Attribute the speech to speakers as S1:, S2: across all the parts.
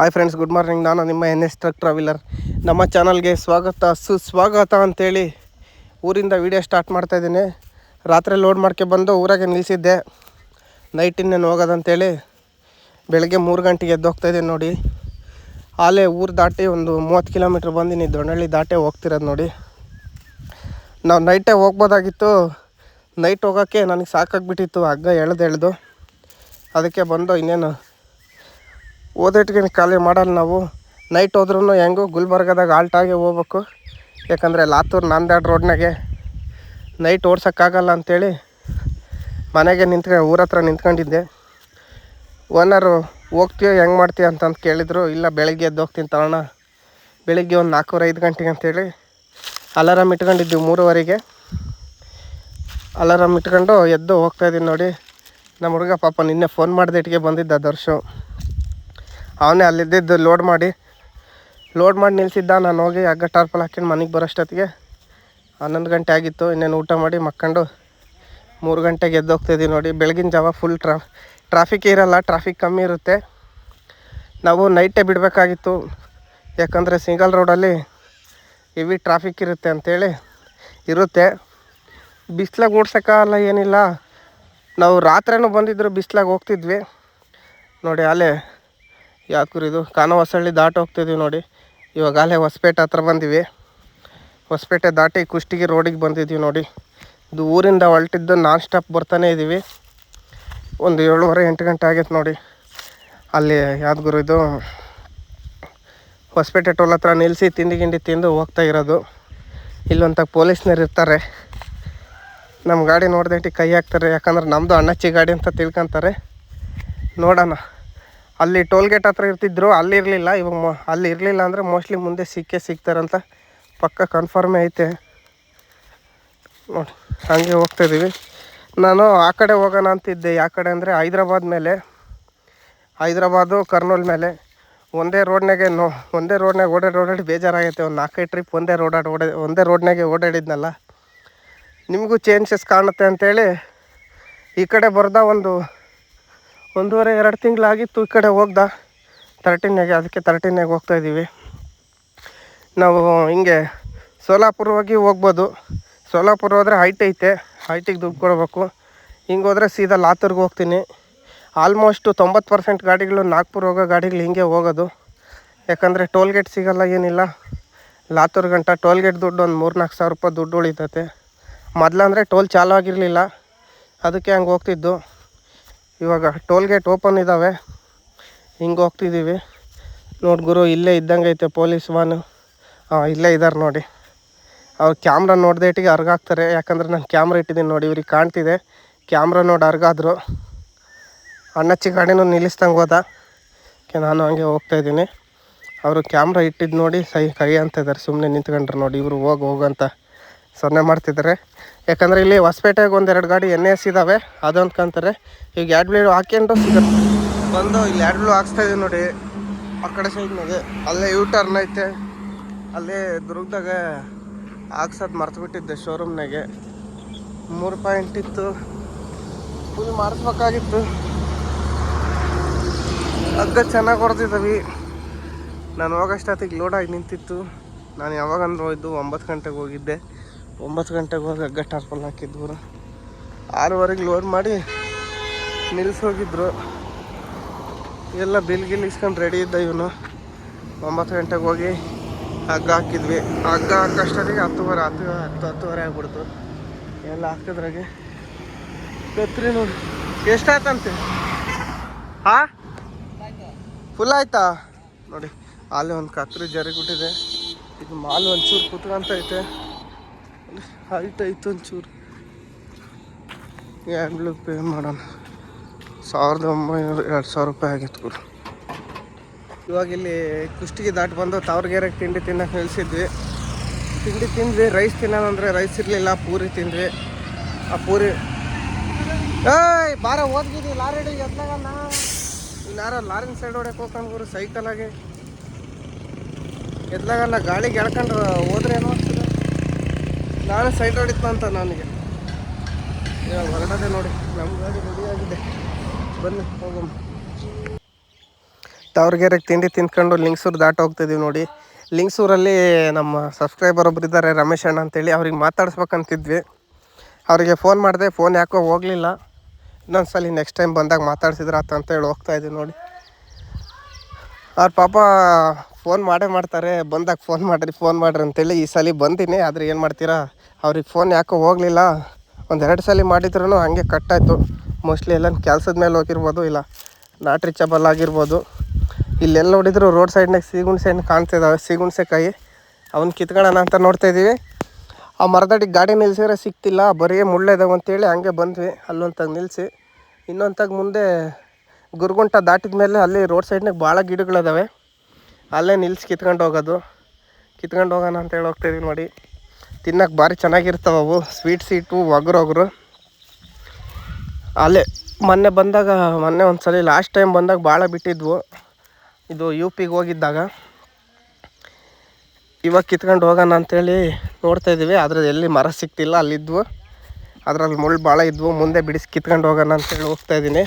S1: Hi friends good morning ನಾನು ನಿಮ್ಮ N S truck traveller ನಮ್ಮ ಚಾನಲ್ಗೆ ಸ್ವಾಗತ, ಸುಸ್ವಾಗತ ಅಂತೇಳಿ ಊರಿಂದ ವೀಡಿಯೋ ಸ್ಟಾರ್ಟ್ ಮಾಡ್ತಾ ಇದ್ದೀನಿ. ರಾತ್ರಿ ಲೋಡ್ ಮಾಡ್ಕೆ ಬಂದು ಊರಾಗೆ ನಿಲ್ಲಿಸಿದ್ದೆ ನೈಟ್ ಇನ್ನೇನು ಹೋಗೋದಂತೇಳಿ ಬೆಳಗ್ಗೆ ಮೂರು ಗಂಟೆಗೆ ಎದ್ದು ಹೋಗ್ತಾ ಇದ್ದೀನಿ ನೋಡಿ. ಆಲೇ ಊರು ದಾಟಿ ಒಂದು ಮೂವತ್ತು ಕಿಲೋಮೀಟ್ರ್ ಬಂದಿನಿ, ದೊಣ್ಣಳ್ಳಿ ದಾಟೆ ಹೋಗ್ತಿರೋದು ನೋಡಿ. ನಾವು ನೈಟೇ ಹೋಗ್ಬೋದಾಗಿತ್ತು. ನೈಟ್ ಹೋಗೋಕ್ಕೆ ನನಗೆ ಸಾಕಾಗಿಬಿಟ್ಟಿತ್ತು, ಹಗ್ಗ ಎಳ್ದು ಎಳ್ದು. ಅದಕ್ಕೆ ಬಂದು ಇನ್ನೇನು ಓದಿಟ್ಟಿಗೆ ಖಾಲಿ ಮಾಡಲ್ಲ ನಾವು. ನೈಟ್ ಹೋದ್ರೂ ಹೆಂಗೂ ಗುಲ್ಬರ್ಗದಾಗ ಆಲ್ಟಾಗೆ ಹೋಗ್ಬೇಕು. ಯಾಕಂದರೆ ಲಾತೂರು ನಾಂದೇಡ್ ರೋಡ್ನಾಗೆ ನೈಟ್ ಓಡ್ಸೋಕ್ಕಾಗಲ್ಲ ಅಂಥೇಳಿ ಮನೆಗೆ ನಿಂತ್ಕೊಂಡು ಊರ ಹತ್ರ ನಿಂತ್ಕೊಂಡಿದ್ದೆ. ಓನರು ಹೋಗ್ತೀಯೋ ಹೆಂಗೆ ಮಾಡ್ತೀಯ ಅಂತಂದು ಕೇಳಿದರು, ಇಲ್ಲ ಬೆಳಗ್ಗೆ ಎದ್ದು ಹೋಗ್ತೀನಿ ತಗೋಣ. ಬೆಳಗ್ಗೆ ಒಂದು ನಾಲ್ಕೂವರೆ ಐದು ಗಂಟೆಗೆ ಅಂತೇಳಿ ಅಲಾರಾಮ್ ಇಟ್ಕೊಂಡಿದ್ದೀವಿ ಮೂರುವರೆಗೆ. ಅಲಾರಾಮ್ ಇಟ್ಕೊಂಡು ಎದ್ದು ಹೋಗ್ತಾಯಿದ್ದೀನಿ ನೋಡಿ. ನಮ್ಮ ಹುಡುಗ ಪಾಪ ನಿನ್ನೆ ಫೋನ್ ಮಾಡಿದೆಟ್ಟಿಗೆ ಬಂದಿದ್ದ ದರ್ಶು. ಅವನೇ ಅಲ್ಲಿದ್ದಿದ್ದು ಲೋಡ್ ಮಾಡಿ. ಲೋಡ್ ಮಾಡಿ ನಿಲ್ಸಿದ್ದ, ನಾನು ಹೋಗಿ ಹಗ್ಗ ಟಾರ್ಪಲ್ ಹಾಕ್ಕೊಂಡು ಮನೆಗೆ ಬರೋಷ್ಟೊತ್ತಿಗೆ ಹನ್ನೊಂದು ಗಂಟೆ ಆಗಿತ್ತು, ಇನ್ನೇನು ಊಟ ಮಾಡಿ ಮಕ್ಕಂಡು ಮೂರು ಗಂಟೆಗೆ ಎದ್ದು ಹೋಗ್ತಾಯಿದ್ದೀವಿ ನೋಡಿ. ಬೆಳಗಿನ ಜಾವ ಫುಲ್ ಟ್ರಾ ಟ್ರಾಫಿಕ್ ಇರಲ್ಲ ಟ್ರಾಫಿಕ್ ಕಮ್ಮಿ ಇರುತ್ತೆ. ನಾವು ನೈಟೇ ಬಿಡಬೇಕಾಗಿತ್ತು. ಯಾಕಂದರೆ ಸಿಂಗಲ್ ರೋಡಲ್ಲಿ ಹೆವಿ ಟ್ರಾಫಿಕ್ ಇರುತ್ತೆ ಅಂಥೇಳಿ ಇರುತ್ತೆ. ಬಿಸ್ಲಾಗ ಓಡ್ಸೋಕ್ಕಾಗಲ್ಲ, ಏನಿಲ್ಲ. ನಾವು ರಾತ್ರಿನೂ ಬಂದಿದ್ರು ಬಿಸ್ಲಾಗ ಹೋಗ್ತಿದ್ವಿ. ನೋಡಿ, ಅಲ್ಲೇ ಯಾಕೂರು ಇದು? ಕಾನ ಹೊಸಳ್ಳಿ ದಾಟಿ ಹೋಗ್ತಿದ್ವಿ ನೋಡಿ. ಇವಾಗ ಅಲ್ಲೇ ಹೊಸಪೇಟೆ ಹತ್ರ ಬಂದಿವಿ. ಹೊಸಪೇಟೆ ದಾಟಿ ಕುಷ್ಟಿಗೆ ರೋಡಿಗೆ ಬಂದಿದ್ವಿ ನೋಡಿ. ಇದು ಊರಿಂದ ಹೊರಟಿದ್ದು ನಾನ್ ಸ್ಟಾಪ್ ಬರ್ತಾನೆ ಇದ್ದೀವಿ ಒಂದು ಏಳುವರೆ ಎಂಟು ಗಂಟೆ ಆಗೈತೆ ನೋಡಿ. ಅಲ್ಲಿ ಯಾವ್ದು ಇದು ಹೊಸಪೇಟೆ ಟೋಲ್ ಹತ್ರ ನಿಲ್ಲಿಸಿ ತಿಂಡಿ ಗಿಂಡಿ ತಿಂದು ಹೋಗ್ತಾ ಇರೋದು. ಇಲ್ಲೊಂಥ ಪೊಲೀಸ್ನರು ಇರ್ತಾರೆ. ನಮ್ಮ ಗಾಡಿ ನೋಡ್ದಂಟಿ ಕೈ ಹಾಕ್ತಾರೆ. ಯಾಕಂದ್ರೆ ನಮ್ಮದು ಅಣ್ಣಚ್ಚಿ ಗಾಡಿ ಅಂತ ತಿಳ್ಕೊತಾರೆ. ನೋಡೋಣ. ಅಲ್ಲಿ ಟೋಲ್ ಗೇಟ್ ಹತ್ರ ಇರ್ತಿದ್ರು, ಅಲ್ಲಿ ಇರಲಿಲ್ಲ. ಇವಾಗ ಅಲ್ಲಿ ಇರಲಿಲ್ಲ ಅಂದರೆ ಮೋಸ್ಟ್ಲಿ ಮುಂದೆ ಸಿಕ್ಕೇ ಸಿಗ್ತಾರಂತ ಪಕ್ಕ ಕನ್ಫರ್ಮೇ ಐತೆ. ನೋಡಿ, ಹಾಗೆ ಹೋಗ್ತಾಯಿದ್ದೀವಿ ನಾನು ಆ ಕಡೆ ಹೋಗೋಣ ಅಂತಿದ್ದೆ. ಯಾವ ಕಡೆ ಅಂದರೆ ಹೈದ್ರಾಬಾದ್ ಮೇಲೆ. ಹೈದ್ರಾಬಾದು, ಕರ್ನೂಲ್ ಮೇಲೆ. ಒಂದೇ ರೋಡ್ನಾಗೆ ನೋ, ಒಂದೇ ರೋಡ್ನಾಗೆ ಓಡಾಡಿ ಓಡಾಡಿ ಬೇಜಾರಾಗೈತೆ. ಒಂದು ನಾಲ್ಕೈದು ಟ್ರಿಪ್ ಒಂದೇ ರೋಡಾಡಿ ಓಡಾ, ಒಂದೇ ರೋಡ್ನಾಗೆ ಓಡಾಡಿದ್ನಲ್ಲ. ನಿಮಗೂ ಚೇಂಜಸ್ ಕಾಣುತ್ತೆ ಅಂತೇಳಿ ಈ ಕಡೆ ಬರ್ದ ಒಂದು ಒಂದೂವರೆ, ಎರಡು ತಿಂಗಳಾಗಿತ್ತು ಈ ಕಡೆ ಹೋಗ್ದ. ತರ್ಟಿನಾಗೆ ಅದಕ್ಕೆ ತರ್ಟೀನಾಗೆ ಹೋಗ್ತಾಯಿದ್ದೀವಿ ನಾವು ಹಿಂಗೆ ಸೋಲಾಪುರ ಹೋಗಿ ಹೋಗ್ಬೋದು. ಸೋಲಾಪುರ ಹೋದರೆ ಹೈಟ್ ಐತೆ ಹೈಟಿಗೆ ದುಡ್ಡು ಕೊಡಬೇಕು. ಹಿಂಗೆ ಹೋದರೆ ಸೀದಾ ಲಾತೂರ್ಗೆ ಹೋಗ್ತೀನಿ. ಆಲ್ಮೋಸ್ಟು ತೊಂಬತ್ತು ಪರ್ಸೆಂಟ್ ಗಾಡಿಗಳು ನಾಗ್ಪುರ ಹೋಗೋ ಗಾಡಿಗಳು ಹಿಂಗೆ ಹೋಗೋದು. ಯಾಕಂದರೆ ಟೋಲ್ ಗೇಟ್ ಸಿಗೋಲ್ಲ, ಏನಿಲ್ಲ. ಲಾತೂರ್ ಗಂಟ ಟೋಲ್ ಗೇಟ್ ದುಡ್ಡು ಒಂದು ಮೂರು ನಾಲ್ಕು ಸಾವಿರ ರೂಪಾಯಿ ದುಡ್ಡು ಉಳಿತೈತೆ. ಮೊದಲಂದರೆ ಟೋಲ್ ಚಾಲು ಆಗಿರಲಿಲ್ಲ. ಅದಕ್ಕೆ ಹಂಗೆ ಹೋಗ್ತಿದ್ದು. ಇವಾಗ ಟೋಲ್ ಗೇಟ್ ಓಪನ್ ಇದ್ದಾವೆ ಹಿಂಗೆ ಹೋಗ್ತಿದ್ದೀವಿ ನೋಡಿ ಗುರು, ಇಲ್ಲೇ ಇದ್ದಂಗೆ ಐತೆ ಪೊಲೀಸ್ ವಾನು ಹಾಂ ಇಲ್ಲೇ ಇದ್ದಾರೆ ನೋಡಿ. ಅವ್ರು ಕ್ಯಾಮ್ರಾ ನೋಡ್ದೇಟಿಗೆ ಅರ್ಗಾಕ್ತಾರೆ ಯಾಕಂದ್ರೆ ನಾನು ಕ್ಯಾಮ್ರಾ ಇಟ್ಟಿದ್ದೀನಿ ನೋಡಿ, ಇವ್ರಿಗೆ ಕಾಣ್ತಿದೆ. ಕ್ಯಾಮ್ರಾ ನೋಡಿ ಅರ್ಗಾದ್ರು ಅಣ್ಣಚ್ಚಿ ಗಾಡಿನೂ ನಿಲ್ಲಿಸ್ದಂಗೆ ಹೋದ. ಕೆ ನಾನು ಹಂಗೆ ಹೋಗ್ತಾಯಿದ್ದೀನಿ ಅವರು ಕ್ಯಾಮ್ರಾ ಇಟ್ಟಿದ್ದು ನೋಡಿ ಸೈ ಕೈ ಅಂತ ಇದ್ದಾರೆ ಸುಮ್ಮನೆ ನಿಂತ್ಕೊಂಡ್ರು ನೋಡಿ, ಇವರು ಹೋಗಿ ಹೋಗಂತ ಸೊನ್ನೆ ಮಾಡ್ತಿದ್ದಾರೆ ಯಾಕಂದರೆ ಇಲ್ಲಿ ಹೊಸಪೇಟೆಗೆ ಒಂದೆರಡು ಗಾಡಿ ಎನ್ ಎಸ್ ಇದ್ದಾವೆ ಅದು ಅಂದ್ಕೊಂತಾರೆ. ಈಗ ಎರಡು ಬ್ಲೇಡ್ ಹಾಕ್ಯಂಡು ಸಿಗುತ್ತೆ. ಬಂದು ಇಲ್ಲಿ ಎರಡು ಬ್ಲೂ ಹಾಕ್ಸ್ತಾ ಇದೀವಿ ನೋಡಿ. ಆ ಕಡೆ ಸೈಡ್ನಾಗೆ ಅಲ್ಲೇ ಯೂ ಟರ್ನ್ ಐತೆ. ಅಲ್ಲೇ ದುರ್ಗದಾಗ ಹಾಕ್ಸೋದು ಮರ್ತುಬಿಟ್ಟಿದ್ದೆ ಶೋರೂಮ್ನಾಗೆ ಮೂರು ಪಾಯಿಂಟ್ ಇತ್ತು. ಫುಲ್ ಮಾಡಿಸ್ಬೇಕಾಗಿತ್ತು ಅಗ್ಗ ಚೆನ್ನಾಗಿ ಹೊಡೆದಿದ್ದಾವೆ ನಾನು ಹೋಗೋಷ್ಟೊತ್ತಿಗೆ ಲೋಡಾಗಿ ನಿಂತಿತ್ತು. ನಾನು ಯಾವಾಗಂದ್ರೆ ಹೋಯ್ದು ಒಂಬತ್ತು ಗಂಟೆಗೆ ಹೋಗಿದ್ದೆ. ಒಂಬತ್ತು ಗಂಟೆಗೆ ಹೋಗಿ ಹಗ್ಗ ಟಾರ್ಪಲ್ ಹಾಕಿದ್ವು ಆರೂವರೆಗೆ ಲೋಡ್ ಮಾಡಿ ನಿಲ್ಲಿಸೋಗಿದ್ರು ಎಲ್ಲ ಬಿಲ್ ಗಿಲ್ ಇಸ್ಕೊಂಡು ರೆಡಿ ಇದ್ದ ಇವನು. ಒಂಬತ್ತು ಗಂಟೆಗೆ ಹೋಗಿ ಹಗ್ಗ ಹಾಕಿದ್ವಿ. ಹಗ್ಗ ಹಾಕೋಷ್ಟೊತ್ತಿಗೆ ಹತ್ತುವರೆ, ಹತ್ತು ಹತ್ತು, ಹತ್ತುವರೆ ಆಗ್ಬಿಡ್ತು. ಎಲ್ಲ ಹಾಕಿದ್ರಾಗೆ ಕತ್ರಿ ನೋಡಿ. ಎಷ್ಟಾಯ್ತಂತೆ? ಹಾ ಫುಲ್ ಆಯ್ತಾ? ನೋಡಿ, ಅಲ್ಲಿ ಒಂದು ಕತ್ರಿ ಜರಿಗುಟ್ಟಿದೆ. ಇದು ಮಾಲು ಒಂಚೂರು ಕುತ್ಕೊಂತ ಐತೆ ಹೈಟ್ ಆಯ್ತು ಒಂಚೂರು ಎರಡು ಪೇ ಮಾಡೋಣ ಸಾವಿರದ ಒಂಬೈನೂರ ಎರಡು ಸಾವಿರ ರೂಪಾಯಿ ಆಗಿತ್ತು ಗುರು ಇವಾಗ ಇಲ್ಲಿ ಕುಷ್ಟಿಗೆ ದಾಟಿ ಬಂದು ತಾವ್ರಗೆರೆಗೆ ತಿಂಡಿ ತಿನ್ನಕ್ಕೆ ನಿಲ್ಸಿದ್ವಿ. ತಿಂಡಿ ತಿಂದ್ವಿ ರೈಸ್ ತಿನ್ನೋದಂದ್ರೆ ರೈಸ್ ಇರಲಿಲ್ಲ, ಪೂರಿ ತಿಂದ್ವಿ. ಆ ಪೂರಿ ಏಯ್, ಬಾರ ಓದ್ಗಿದ್ವಿ ಲಾರಿ ಎದ್ಲಾಗಣ್ಣ ಯಾರ ಲಾರಿನ ಸೈಡ್ ಹೊಡ್ಯಕ್ಕೆ ಹೋಗ್ಕೊಂಡು ಗುರು ಸೈಕಲಾಗೆ ಎದ್ಲಾಗಲ್ಲ, ಗಾಳಿಗೆ ಎಳ್ಕೊಂಡ್ರೆ ಹೋದ್ರೇನು? ನಾನು ಸೈಡ್ ಹೊಡಿತಂತ ನನಗೆ. ಇವಾಗ ಹೊರಡದೆ ನೋಡಿ ನಮ್ಮ ಗಾಡಿ ರೆಡಿ ಆಗಿದೆ. ಬನ್ನಿ ಹೋಗಮ್ಮ ತಾವ್ರಗೆರೆಗೆ ತಿಂಡಿ ತಿಂದ್ಕೊಂಡು ಲಿಂಗ್ಸೂರು ದಾಟ ಹೋಗ್ತಿದ್ದೀವಿ ನೋಡಿ. ಲಿಂಗ್ಸೂರಲ್ಲಿ ನಮ್ಮ ಸಬ್ಸ್ಕ್ರೈಬರ್ ಒಬ್ಬರಿದ್ದಾರೆ ರಮೇಶ್ ಅಣ್ಣ ಅಂತೇಳಿ. ಅವ್ರಿಗೆ ಮಾತಾಡಿಸ್ಬೇಕಂತಿದ್ವಿ. ಅವರಿಗೆ ಫೋನ್ ಮಾಡಿದೆ ಫೋನ್ ಯಾಕೋ ಹೋಗಲಿಲ್ಲ. ಇನ್ನೊಂದು ಸಲ ನೆಕ್ಸ್ಟ್ ಟೈಮ್ ಬಂದಾಗ ಮಾತಾಡ್ಸಿದ್ರೆ ಆತ ಅಂತೇಳಿ ಹೋಗ್ತಾ ಇದ್ದೀವಿ ನೋಡಿ. ಅವ್ರ ಪಾಪ ಫೋನ್ ಮಾಡೇ ಮಾಡ್ತಾರೆ, ಬಂದಾಗ ಫೋನ್ ಮಾಡಿರಿ ಫೋನ್ ಮಾಡಿರಿ ಅಂತೇಳಿ ಈ ಸಲ ಬಂದೀನಿ. ಆದರೆ ಏನು ಮಾಡ್ತೀರಾ? ಅವ್ರಿಗೆ ಫೋನ್ ಯಾಕೋ ಹೋಗಲಿಲ್ಲ. ಒಂದು ಎರಡು ಸಲ ಮಾಡಿದ್ರು ಹಾಗೆ ಕಟ್ಟಾಯಿತು. ಮೋಸ್ಟ್ಲಿ ಎಲ್ಲ ಕೆಲಸದ ಮೇಲೆ ಹೋಗಿರ್ಬೋದು, ಇಲ್ಲ ನಾಟ್ ರೀಚಬಲ್ ಆಗಿರ್ಬೋದು. ಇಲ್ಲೆಲ್ಲ ನೋಡಿದ್ರು ರೋಡ್ ಸೈಡ್ನಾಗ ಸೀಗುಣ್ಸೆ ಹಣ್ಣು ಕಾಣ್ತಿದ್ದಾವೆ ಸೀಗುಣ್ಸೆಕಾಯಿ ಅವ್ನು ಕಿತ್ಕೊಳ್ಳೋಣ ಅಂತ ನೋಡ್ತಾ ಇದ್ದೀವಿ ಆ ಮರದಡಿಗೆ ಗಾಡಿ ನಿಲ್ಸಿದ್ರೆ ಸಿಕ್ತಿಲ್ಲ, ಬರೀ ಮುಳ್ಳಿದಾವೆ ಅಂತೇಳಿ ಹಂಗೆ ಬಂದ್ವಿ. ಅಲ್ಲೊಂತಾಗ ನಿಲ್ಲಿಸಿ ಇನ್ನೊಂತಾಗ ಮುಂದೆ ಗುರುಗುಂಟ ದಾಟಿದ ಮೇಲೆ ಅಲ್ಲಿ ರೋಡ್ ಸೈಡ್ನಾಗ ಭಾಳ ಗಿಡಗಳಿದಾವೆ. ಅಲ್ಲೇ ನಿಲ್ಸಿ ಕಿತ್ಕೊಂಡು ಹೋಗೋದು. ಕಿತ್ಕೊಂಡು ಹೋಗೋಣ ಅಂತೇಳಿ ಹೋಗ್ತಾಯಿದ್ದೀವಿ ನೋಡಿ. ತಿನ್ನಕ್ಕೆ ಭಾರಿ ಚೆನ್ನಾಗಿರ್ತಾವೆ ಅವು. ಸ್ವೀಟ್ ಸೀಟು ಒಗ್ರು ಅಲ್ಲೇ ಮೊನ್ನೆ ಬಂದಾಗ, ಮೊನ್ನೆ ಒಂದು ಸಲ ಲಾಸ್ಟ್ ಟೈಮ್ ಬಂದಾಗ ಭಾಳ ಬಿಟ್ಟಿದ್ವು. ಇದು ಯು ಪಿಗೆ ಹೋಗಿದ್ದಾಗ. ಇವಾಗ ಕಿತ್ಕೊಂಡು ಹೋಗೋಣ ಅಂಥೇಳಿ ನೋಡ್ತಾ ಇದ್ದೀವಿ ಆದರೆ ಎಲ್ಲಿ ಮರ ಸಿಕ್ತಿಲ್ಲ ಅಲ್ಲಿದ್ವು. ಅದರಲ್ಲಿ ಮುಳ್ಳು ಭಾಳ ಇದ್ವು. ಮುಂದೆ ಬಿಡಿಸಿ ಕಿತ್ಕೊಂಡು ಹೋಗೋಣ ಅಂತೇಳಿ ಹೋಗ್ತಾ ಇದ್ದೀನಿ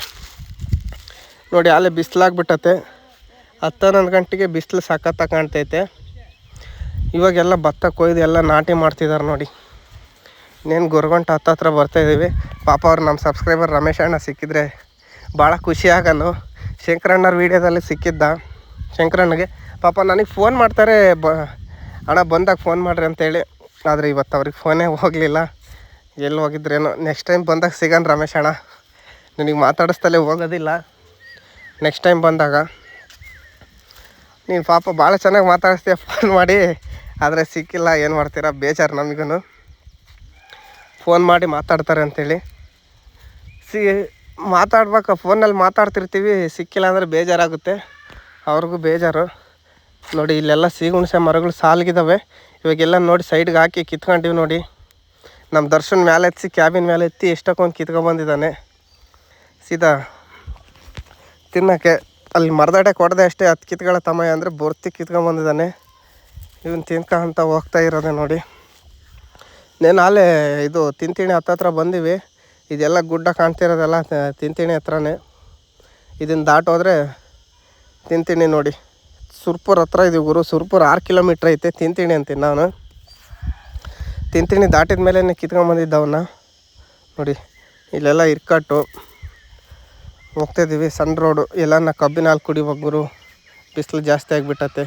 S1: ನೋಡಿ, ಅಲ್ಲೇ ಬಿಸಿಲಾಗ್ಬಿಟ್ಟತೆ. ಹತ್ತು ಹನ್ನೊಂದು ಗಂಟೆಗೆ ಬಿಸಿಲು ಸಖತ್ತ ಕಾಣ್ತೈತೆ. ಇವಾಗೆಲ್ಲ ಭತ್ತ ಕೊಯ್ದು ಎಲ್ಲ ನಾಟಿ ಮಾಡ್ತಿದ್ದಾರೆ ನೋಡಿ. ಇನ್ನೇನು ಗುರುಗಂಟ ಹತ್ತತ್ರ ಬರ್ತಾಯಿದ್ದೀವಿ ಪಾಪ ಅವ್ರು ನಮ್ಮ ಸಬ್ಸ್ಕ್ರೈಬರ್ ರಮೇಶ್ ಅಣ್ಣ ಸಿಕ್ಕಿದ್ರೆ ಭಾಳ ಖುಷಿ ಆಗಲ್ಲು. ಶಂಕರಣ್ಣವ್ರ ವೀಡಿಯೋದಲ್ಲಿ ಸಿಕ್ಕಿದ್ದ. ಶಂಕರಣ್ಣಗೆ ಪಾಪ ನನಗೆ ಫೋನ್ ಮಾಡ್ತಾರೆ, ಬ ಅಣ್ಣ ಬಂದಾಗ ಫೋನ್ ಮಾಡಿರಿ ಅಂತೇಳಿ. ಆದರೆ ಇವತ್ತು ಅವ್ರಿಗೆ ಫೋನೇ ಹೋಗಲಿಲ್ಲ. ಎಲ್ಲಿ ಹೋಗಿದ್ರೇನೋ. ನೆಕ್ಸ್ಟ್ ಟೈಮ್ ಬಂದಾಗ ಸಿಗೋಣ ರಮೇಶ್ ಅಣ್ಣ. ನಿನಗೆ ಮಾತಾಡಿಸ್ತಲೇ ಹೋಗೋದಿಲ್ಲ. ನೆಕ್ಸ್ಟ್ ಟೈಮ್ ಬಂದಾಗ. ನೀನು ಪಾಪ ಭಾಳ ಚೆನ್ನಾಗಿ ಮಾತಾಡಿಸ್ತೀಯ ಫೋನ್ ಮಾಡಿ. ಆದರೆ ಸಿಕ್ಕಿಲ್ಲ, ಏನು ಮಾಡ್ತೀರಾ? ಬೇಜಾರು ನಮಗೂ ಫೋನ್ ಮಾಡಿ ಮಾತಾಡ್ತಾರೆ ಅಂಥೇಳಿ ಸಿ, ಮಾತಾಡ್ಬೇಕು ಫೋನಲ್ಲಿ ಮಾತಾಡ್ತಿರ್ತೀವಿ, ಸಿಕ್ಕಿಲ್ಲ ಅಂದರೆ ಬೇಜಾರಾಗುತ್ತೆ. ಅವ್ರಿಗೂ ಬೇಜಾರು. ನೋಡಿ, ಇಲ್ಲೆಲ್ಲ ಸೀಗುಣಸೆ ಮರಗಳು ಸಾಲ್ಗಿದ್ದಾವೆ ಇವಾಗೆಲ್ಲ ನೋಡಿ, ಸೈಡ್ಗೆ ಹಾಕಿ ಕಿತ್ಕೊಂಡಿವಿ ನೋಡಿ. ನಮ್ಮ ದರ್ಶನ್ ಮೇಲೆ ಎತ್ತಿ, ಕ್ಯಾಬಿನ್ ಮೇಲೆ ಎತ್ತಿ ಎಷ್ಟಕ್ಕೊಂದು ಕಿತ್ಕೊಂಡ್ಬಂದಿದ್ದಾನೆ ಸೀದಾ ತಿನ್ನೋಕ್ಕೆ ಅಲ್ಲಿ ಮರದಾಟೆ ಕೊಡದೆ ಅಷ್ಟೇ ಹತ್ತು ಕಿತ್ಗಳ ತಮಯ ಅಂದರೆ ಬರ್ತಿ ಕಿತ್ಕೊಂಡ್ಬಂದಿದ್ದಾನೆ ಇವನು ತಿನ್ಕ ಅಂತ ಹೋಗ್ತಾ ಇರೋದೆ ನೋಡಿ. ನೇನು ಅಲ್ಲೇ ಇದು ತಿಂತಿಣಿ ಹತ್ತತ್ರ ಬಂದೀವಿ. ಇದೆಲ್ಲ ಗುಡ್ಡ ಕಾಣ್ತಿರೋದೆಲ್ಲ ತಿಂತಿಣಿ ಹತ್ರನೇ. ಇದನ್ನು ದಾಟೋದ್ರೆ ತಿಂತೀನಿ ನೋಡಿ. ಸುರ್ಪುರ್ ಹತ್ರ ಇದೀವಿ ಗುರು, ಸುರ್ಪುರ್ ಆರು ಕಿಲೋಮೀಟ್ರ್ ಐತೆ ತಿಂತೀನಿ ಅಂತೀನಿ ನಾನು. ತಿಂತೀನಿ ದಾಟಿದ ಮೇಲೆ ಕಿತ್ಕೊಂಡ್ಬಂದಿದ್ದವನ್ನ ನೋಡಿ, ಇಲ್ಲೆಲ್ಲ ಇರ್ಕಟ್ಟು. ಹೋಗ್ತಾಯಿದ್ದೀವಿ ಸಣ್ಣ ರೋಡು. ಎಲ್ಲನ ಕಬ್ಬಿನ ಹಾಲು ಕುಡಿಬೇಕು ಗುರು. ಬಿಸಿಲು ಜಾಸ್ತಿ ಆಗಿಬಿಟ್ಟತೆ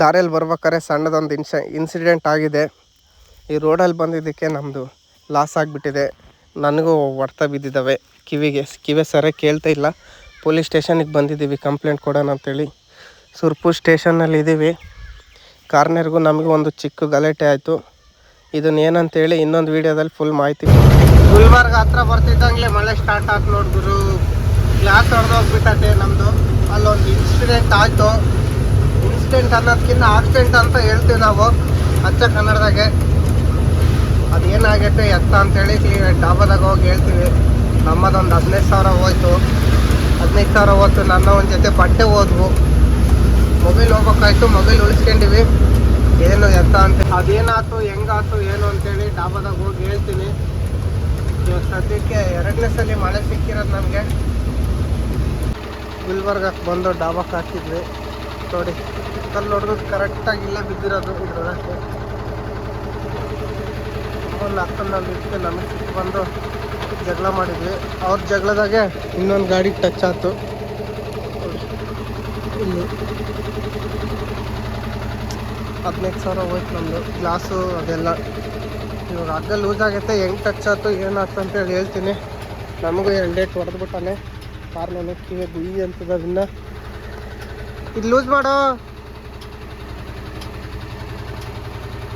S1: ದಾರಿಯಲ್ಲಿ ಬರ್ಬೇಕಾದ್ರೆ ಸಣ್ಣದೊಂದು ಇನ್ಸ ಇನ್ಸಿಡೆಂಟ್ ಆಗಿದೆ. ಈ ರೋಡಲ್ಲಿ ಬಂದಿದ್ದಕ್ಕೆ ನಮ್ಮದು ಲಾಸ್ ಆಗಿಬಿಟ್ಟಿದೆ. ನನಗೂ ಹೊಡ್ತ ಬಿದ್ದಿದ್ದಾವೆ. ಕಿವಿಗೆ, ಕಿವಿ ಸರಿ ಕೇಳ್ತಾ ಇಲ್ಲ. ಪೊಲೀಸ್ ಸ್ಟೇಷನಿಗೆ ಬಂದಿದ್ದೀವಿ. ಕಂಪ್ಲೇಂಟ್ ಕೊಡೋಣ ಅಂತೇಳಿ. ಸುರ್ಪುರ್ ಸ್ಟೇಷನಲ್ಲಿ ಇದ್ದೀವಿ. ಕಾರ್ನರ್ಗೂ ನಮಗೂ ಒಂದು ಚಿಕ್ಕ ಗಲಾಟೆ ಆಯಿತು. ಇದನ್ನೇನಂತೇಳಿ ಇನ್ನೊಂದು ವೀಡಿಯೋದಲ್ಲಿ ಫುಲ್ ಮಾಹಿತಿ ಗುಲ್ಬರ್ಗ ಹತ್ರ ಬರ್ತಿದ್ದಂಗೆ ಮಳೆ ಸ್ಟಾರ್ಟ್ ಆಯ್ತು ನೋಡಿದ್ರು ಗ್ಲಾಸ್ ಹೊಡೆದೋಗ್ಬಿಟ್ಟತೆ ನಮ್ಮದು ಅಲ್ಲೊಂದು ಇನ್ಸಿಡೆಂಟ್ ಆಯಿತು. ಇನ್ಸಿಡೆಂಟ್ ಅನ್ನೋದಕ್ಕಿಂತ ಆಕ್ಸಿಡೆಂಟ್ ಅಂತ ಹೇಳ್ತೀವಿ ನಾವು. ಅಚ್ಚ ಕನ್ನಡದಾಗೆ. ಅದೇನಾಗೈತೆ ಎತ್ತ ಅಂತೇಳಿ ಡಾಬಾದಾಗ ಹೋಗಿ ಹೇಳ್ತೀವಿ. ನಮ್ಮದೊಂದು ಹದಿನೈದು ಸಾವಿರ ಹೋಯ್ತು. ಹದಿನೈದು ಸಾವಿರ ಹೋಯ್ತು. ನನ್ನ ಒಂದು ಜೊತೆ ಬಟ್ಟೆ ಹೋದ್ವು. ಮೊಬೈಲ್ ಹೋಗ್ಬೇಕಾಯ್ತು. ಮೊಬೈಲ್ ಉಳಿಸ್ಕೊಂಡಿವಿ. ಏನು ಎತ್ತ ಅಂತ ಅದೇನಾಯ್ತು, ಹೆಂಗಾಯ್ತು, ಏನು ಅಂತೇಳಿ ಡಾಬಾದಾಗ ಹೋಗಿ ಹೇಳ್ತೀನಿ. ಇವಾಗ ಸದ್ಯಕ್ಕೆ ಎರಡನೇ ಸಲ ಮಳೆ ಸಿಕ್ಕಿರೋದು ನಮಗೆ. ಗುಲ್ಬರ್ಗಕ್ಕೆ ಬಂದು ಡಾಬಾಕ್ಕೆ ಹಾಕಿದ್ವಿ. ನೋಡಿ, ಕಲ್ಲು ಹೊಡೆದು ಕರೆಕ್ಟಾಗಿ ಇಲ್ಲ ಬಿದ್ದಿರೋದು ಇದ್ರೊಳಗೆ. ಒಂದು ಹಾಕೊಂಡಲ್ಲಿ ಇಟ್ಟು ನಮಗೆ ಸಿಕ್ಕಿ ಬಂದು ಜಗಳ ಮಾಡಿದ್ವಿ. ಅವ್ರ ಜಗಳದಾಗೆ ಇನ್ನೊಂದು ಗಾಡಿ ಟಚ್ ಆಯ್ತು ಇಲ್ಲಿ ಹದಿನೈದು ಸಾವಿರ ಹೋಯ್ತು ನಮ್ಮದು ಗ್ಲಾಸು ಅದೆಲ್ಲ. ಇವಾಗ ಹಗ್ಗ ಲೂಸ್ ಆಗೈತೆ, ಹೆಂಗೆ ಟಚ್ ಆಯ್ತು ಏನಾಯ್ತು ಅಂತೇಳಿ ಹೇಳ್ತೀನಿ. ನಮಗೂ ಎರಡು ಡೇಟ್ ಹೊಡೆದ್ಬಿಟ್ಟಾನೆ ಕಾರ್ನಲ್ಲಿ ಕಿವಿ ಗುಯಿ ಅಂತದ ಅದನ್ನ. ಇದು ಲೂಸ್ ಮಾಡೋ.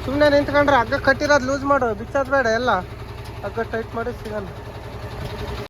S1: ಸುಮ್ಮನೆ ನಿಂತ್ಕೊಂಡ್ರೆ ಹಗ್ಗ ಕಟ್ಟಿರೋದು ಲೂಸ್ ಮಾಡು. ಬಿಚ್ಚಾದ ಬೇಡ ಎಲ್ಲ. ಹಗ್ಗ ಟೈಟ್ ಮಾಡಿ ಸಿಗಲ್ಲ.